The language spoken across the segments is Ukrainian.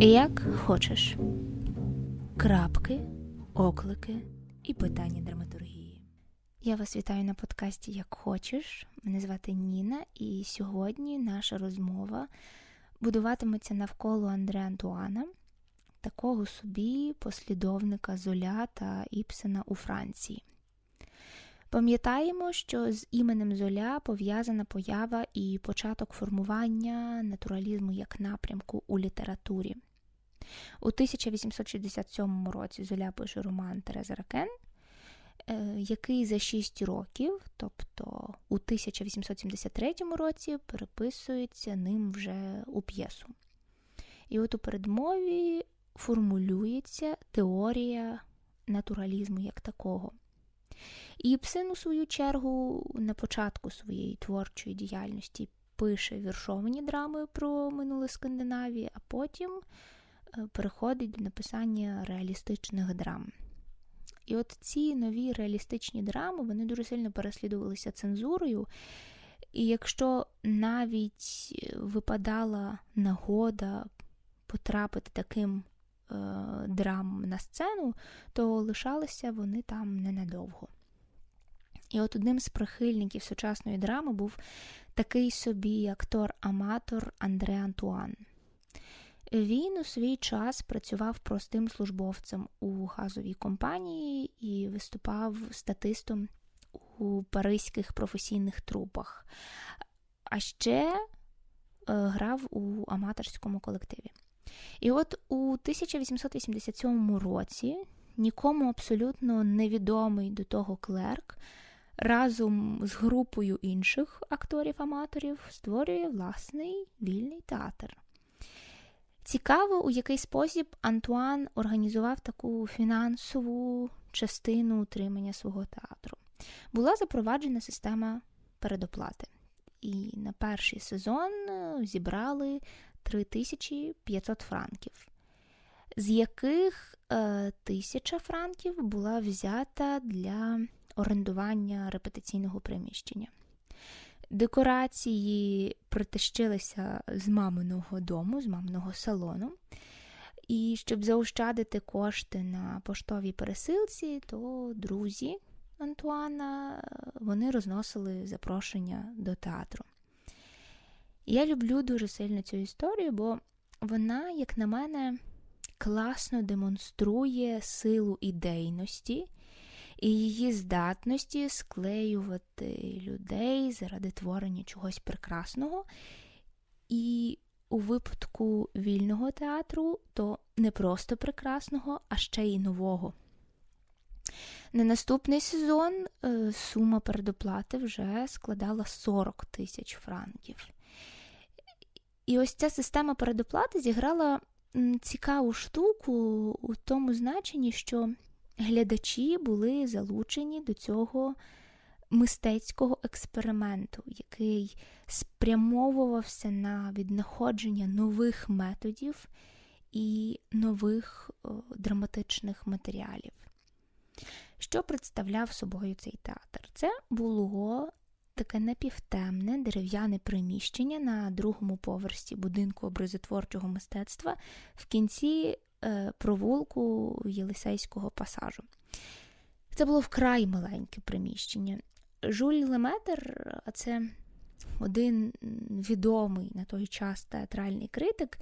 Як хочеш. Крапки, оклики і питання драматургії. Я вас вітаю на подкасті Як хочеш. Мене звати Ніна, і сьогодні наша розмова будуватиметься навколо Андре Антуана, такого собі послідовника Золя та Іпсена у Франції. Пам'ятаємо, що з іменем Золя пов'язана поява і початок формування натуралізму як напрямку у літературі. У 1867 році Золя пише роман Тереза Ракен, е, який за 6 років, тобто у 1873 році, переписується ним вже у п'єсу. І от у передмові формулюється теорія натуралізму як такого. Іпсен, у свою чергу, на початку своєї творчої діяльності пише віршовані драми про минуле Скандинавії, а потім переходить до написання реалістичних драм. І от ці нові реалістичні драми вони дуже сильно переслідувалися цензурою. І якщо навіть випадала нагода потрапити таким е, драмам на сцену, то лишалися вони там ненадовго. І от одним з прихильників сучасної драми був такий собі актор-аматор Андре Антуан. Він у свій час працював простим службовцем у газовій компанії і виступав статистом у паризьких професійних трупах, а ще е, грав у аматорському колективі. І от у 1887 році нікому абсолютно невідомий до того клерк разом з групою інших акторів-аматорів створює власний вільний театр. Цікаво, у який спосіб Антуан організував таку фінансову частину утримання свого театру. Була запроваджена система передоплати. І на перший сезон зібрали 3500 франків, з яких е, тисяча франків була взята для орендування репетиційного приміщення. Декорації притащилися з маминого дому, з маминого салону. І щоб заощадити кошти на поштовій пересилці, то друзі Антуана вони розносили запрошення до театру. Я люблю дуже сильно цю історію, бо вона, як на мене, класно демонструє силу ідейності і її здатності склеювати людей заради творення чогось прекрасного. І у випадку вільного театру то не просто прекрасного, а ще й нового. На наступний сезон е, сума передоплати вже складала 40 тисяч франків. І ось ця система передоплати зіграла цікаву штуку у тому значенні, що глядачі були залучені до цього мистецького експерименту, який спрямовувався на віднаходження нових методів і нових драматичних матеріалів. Що представляв собою цей театр? Це було таке напівтемне дерев'яне приміщення на другому поверсі будинку образотворчого мистецтва в кінці провулку Єлисейського пасажу. Це було вкрай маленьке приміщення. Жуль Леметер, а це один відомий на той час театральний критик,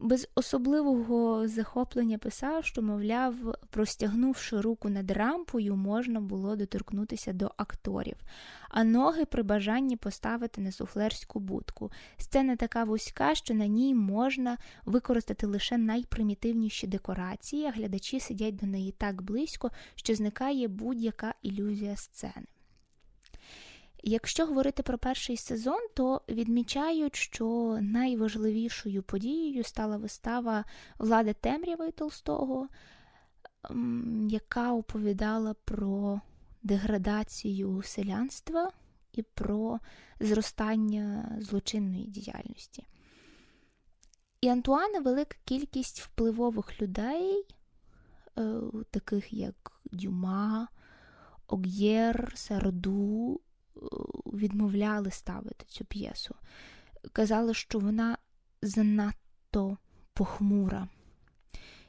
без особливого захоплення писав, що, мовляв, простягнувши руку над рампою, можна було доторкнутися до акторів, а ноги при бажанні поставити на суфлерську будку. Сцена така вузька, що на ній можна використати лише найпримітивніші декорації, а глядачі сидять до неї так близько, що зникає будь-яка ілюзія сцени. Якщо говорити про перший сезон, то відмічають, що найважливішою подією стала вистава Влада Темрява Толстого, яка оповідала про деградацію селянства і про зростання злочинної діяльності. І Антуана велика кількість впливових людей, е, таких як Дюма, Ог'єр, Сарду, відмовляли ставити цю п'єсу. Казали, що вона занадто похмура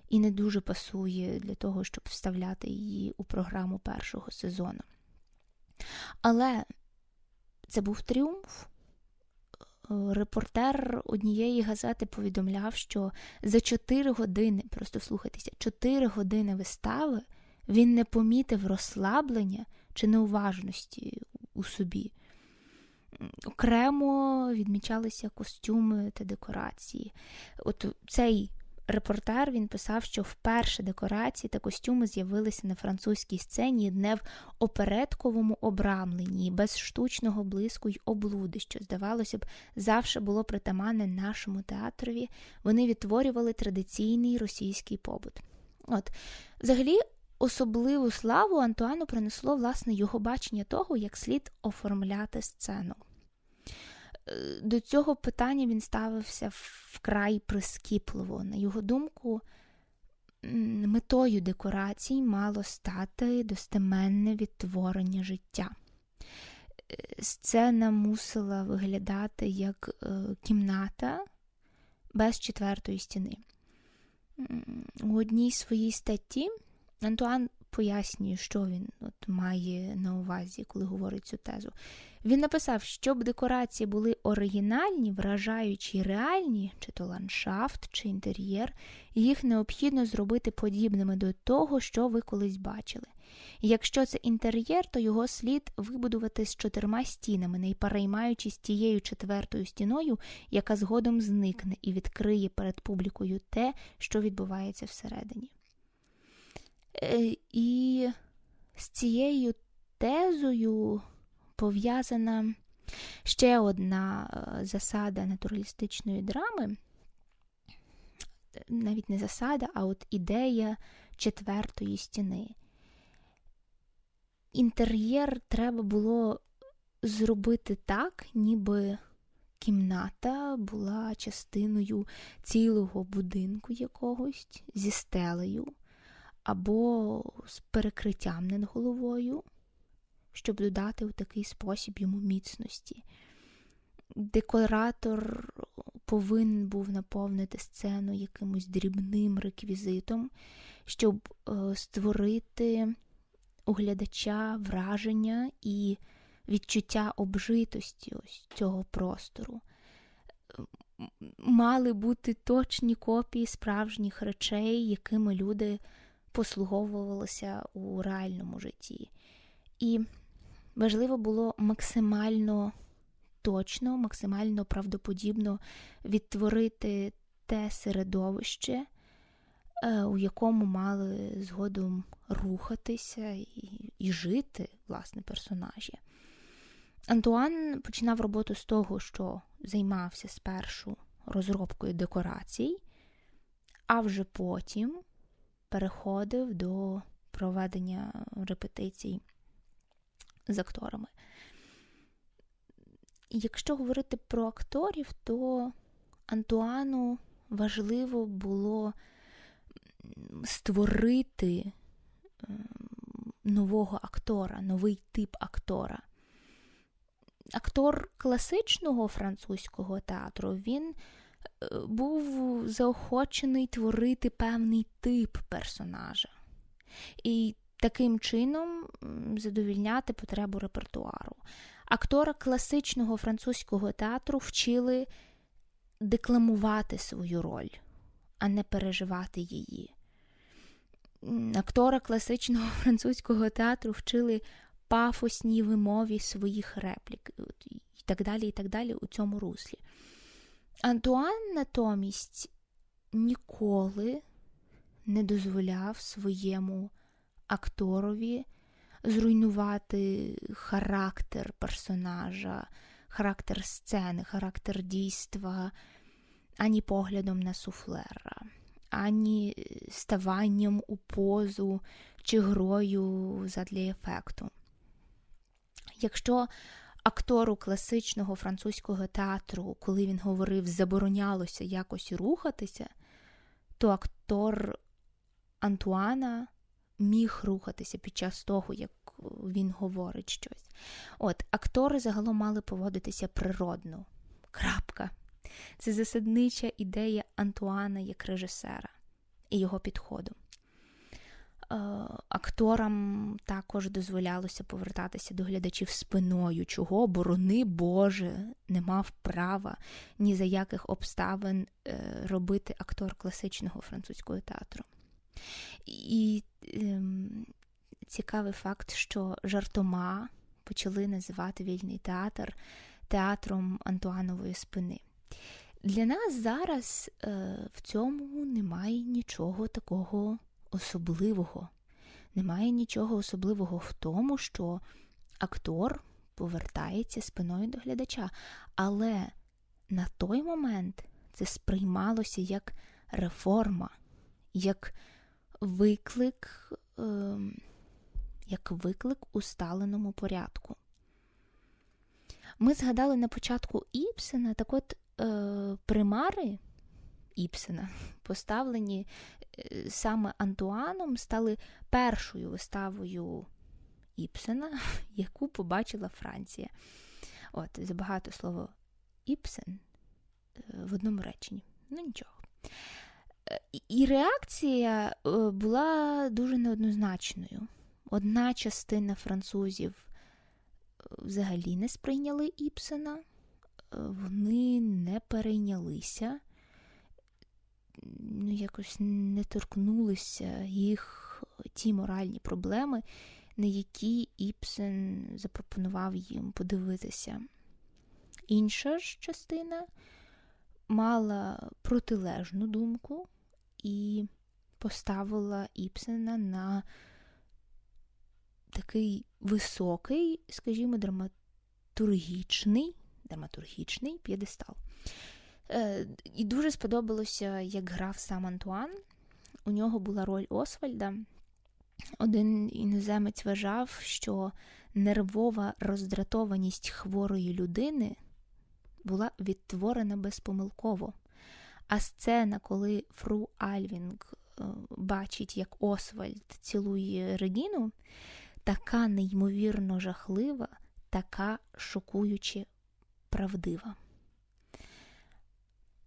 і не дуже пасує для того, щоб вставляти її у програму першого сезону. Але це був тріумф. Репортер однієї газети повідомляв, що за 4 години, просто слухайтеся, 4 години вистави він не помітив розслаблення чи неуважності у собі. Окремо відмічалися костюми та декорації. От цей репортер він писав, що вперше декорації та костюми з'явилися на французькій сцені не в оперетковому обрамленні, без штучного блиску й облуди, що, здавалося б, завжди було притаманне нашому театрові. Вони відтворювали традиційний російський побут. От, взагалі, особливу славу Антуану принесло власне його бачення того, як слід оформляти сцену. Е, до цього питання він ставився вкрай прискіпливо. На його думку, метою декорацій мало стати достеменне відтворення життя. Е, сцена мусила виглядати як е, кімната без четвертої стіни. У одній своїй статті Антуан пояснює, що він от має на увазі, коли говорить цю тезу. Він написав, щоб декорації були оригінальні, вражаючі і реальні, чи то ландшафт, чи інтер'єр, їх необхідно зробити подібними до того, що ви колись бачили. Якщо це інтер'єр, то його слід вибудувати з чотирма стінами, не переймаючись тією четвертою стіною, яка згодом зникне і відкриє перед публікою те, що відбувається всередині. Е, і з цією тезою пов'язана ще одна е, засада натуралістичної драми, навіть не засада, а от ідея четвертої стіни. Інтер'єр треба було зробити так, ніби кімната була частиною цілого будинку якогось зі стелею або з перекриттям над головою, щоб додати у такий спосіб йому міцності. Декоратор повинен був наповнити сцену якимось дрібним реквізитом, щоб е, створити у глядача враження і відчуття обжитості ось цього простору. Мали бути точні копії справжніх речей, якими люди послуговувалися у реальному житті. І важливо було максимально точно, максимально правдоподібно відтворити те середовище, е, у якому мали згодом рухатися і, і жити, власне, персонажі. Антуан починав роботу з того, що займався спершу розробкою декорацій, а вже потім переходив до проведення репетицій з акторами. Якщо говорити про акторів, то Антуану важливо було створити ем, нового актора, новий тип актора. Актор класичного французького театру він е, був заохочений творити певний тип персонажа. І таким чином задовільняти потребу репертуару. Актора класичного французького театру вчили декламувати свою роль, а не переживати її. Актора класичного французького театру вчили пафосній вимові своїх реплік і так далі, і так далі у цьому руслі. Антуан натомість ніколи не дозволяв своєму акторові зруйнувати характер персонажа, характер сцени, характер дійства, ані поглядом на суфлера, ані ставанням у позу чи грою задля ефекту. Якщо актору класичного французького театру, коли він говорив, заборонялося якось рухатися, то актор Антуана міг рухатися під час того, як він говорить щось. От, актори загалом мали поводитися природно. Крапка. Це засаднича ідея Антуана як режисера і його підходу. Е, акторам також дозволялося повертатися до глядачів спиною, чого борони Боже не мав права ні за яких обставин е, робити актор класичного французького театру. І ем, цікавий факт, що жартома почали називати вільний театр театром Антуанової спини. Для нас зараз е, в цьому немає нічого такого особливого. Немає нічого особливого в тому, що актор повертається спиною до глядача. Але на той момент це сприймалося як реформа, як виклик, е, як виклик усталеному порядку. Ми згадали на початку Іпсена, так от е, примари Іпсена, поставлені е, саме Антуаном, стали першою виставою Іпсена, яку побачила Франція. От, забагато слово Іпсен е, в одному реченні. Ну нічого. Е, і реакція була дуже неоднозначною. Одна частина французів взагалі не сприйняли Іпсена, вони не перейнялися ну, якось не торкнулися їх ті моральні проблеми, на які Іпсен запропонував їм подивитися. Інша ж частина мала протилежну думку і поставила Іпсена на такий високий, скажімо, драматургічний, драматургічний п'єдестал. Е, і дуже сподобалося, як грав сам Антуан. У нього була роль Освальда. Один іноземець вважав, що нервова роздратованість хворої людини була відтворена безпомилково. А сцена, коли Фру Альвінг е, бачить, як Освальд цілує Регіну, така неймовірно жахлива, така шокуюче правдива.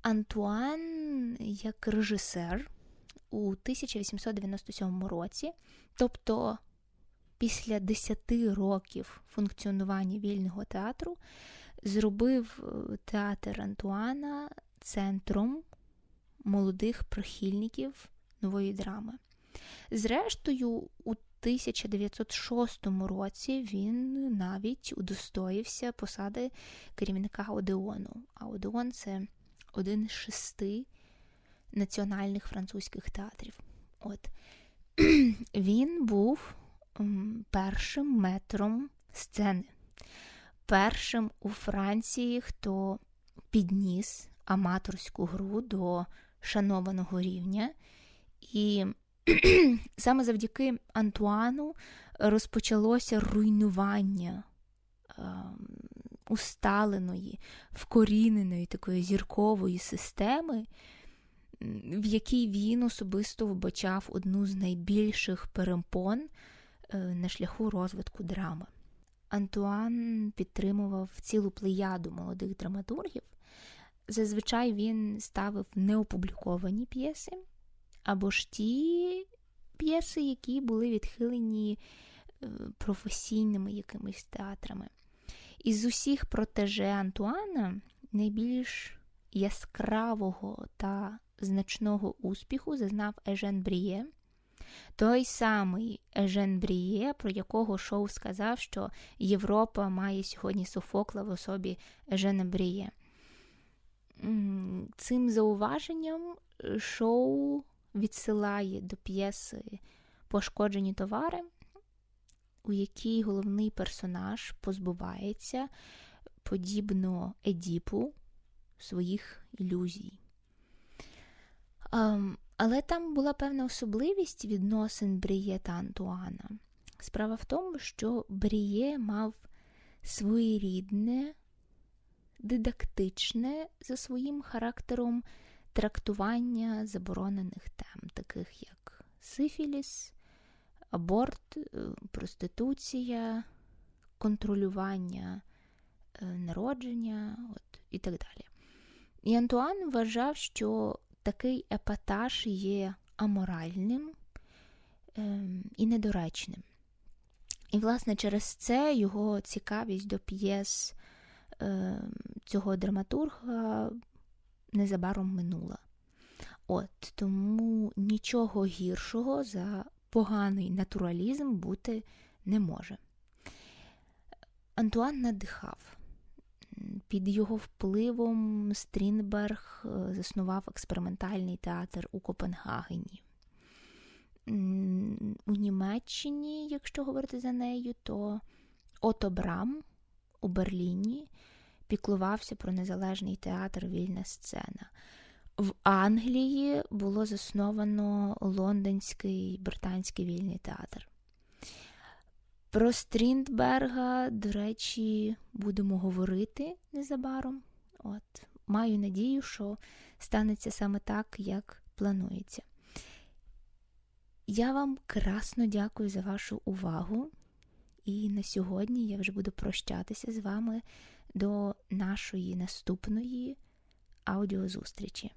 Антуан як режисер у 1897 році, тобто після 10 років функціонування вільного театру, зробив е, театр Антуана центром молодих прихильників нової драми. Зрештою, у 1906 році він навіть удостоївся посади керівника Одеону. А Одеон це один з шести національних французьких театрів. От. Він був першим метром сцени, першим у Франції, хто підніс аматорську гру до шанованого рівня. І саме завдяки Антуану розпочалося руйнування ем, усталеної, вкоріненої такої зіркової системи, в якій він особисто вбачав одну з найбільших перепон е, на шляху розвитку драми. Антуан підтримував цілу плеяду молодих драматургів. Зазвичай він ставив неопубліковані п'єси, або ж ті п'єси, які були відхилені е, професійними якимись театрами. Із усіх протеже Антуана найбільш яскравого та значного успіху зазнав Ежен Бріє. Той самий Ежен Бріє, про якого Шоу сказав, що Європа має сьогодні Софокла в особі Ежена Бріє. Цим зауваженням шоу відсилає до п'єси пошкоджені товари, у якій головний персонаж позбувається, подібно Едіпу, своїх ілюзій. Um, але там була певна особливість відносин Бріє та Антуана. Справа в тому, що Бріє мав своєрідне, дидактичне за своїм характером трактування заборонених тем, таких як сифіліс, аборт, е, проституція, контролювання е, народження от, і так далі. І Антуан вважав, що такий епатаж є аморальним ем, і недоречним. І, власне, через це його цікавість до п'єс ем, цього драматурга незабаром минула. От тому нічого гіршого за поганий натуралізм бути не може. Антуан надихав. Під його впливом Стрінберг е, заснував експериментальний театр у Копенгагені. У Німеччині, якщо говорити за нею, то Ото Брам у Берліні піклувався про незалежний театр Вільна сцена. В Англії було засновано лондонський британський вільний театр. Про Стріндберга, до речі, будемо говорити незабаром. От, маю надію, що станеться саме так, як планується. Я вам красно дякую за вашу увагу. І на сьогодні я вже буду прощатися з вами до нашої наступної аудіозустрічі.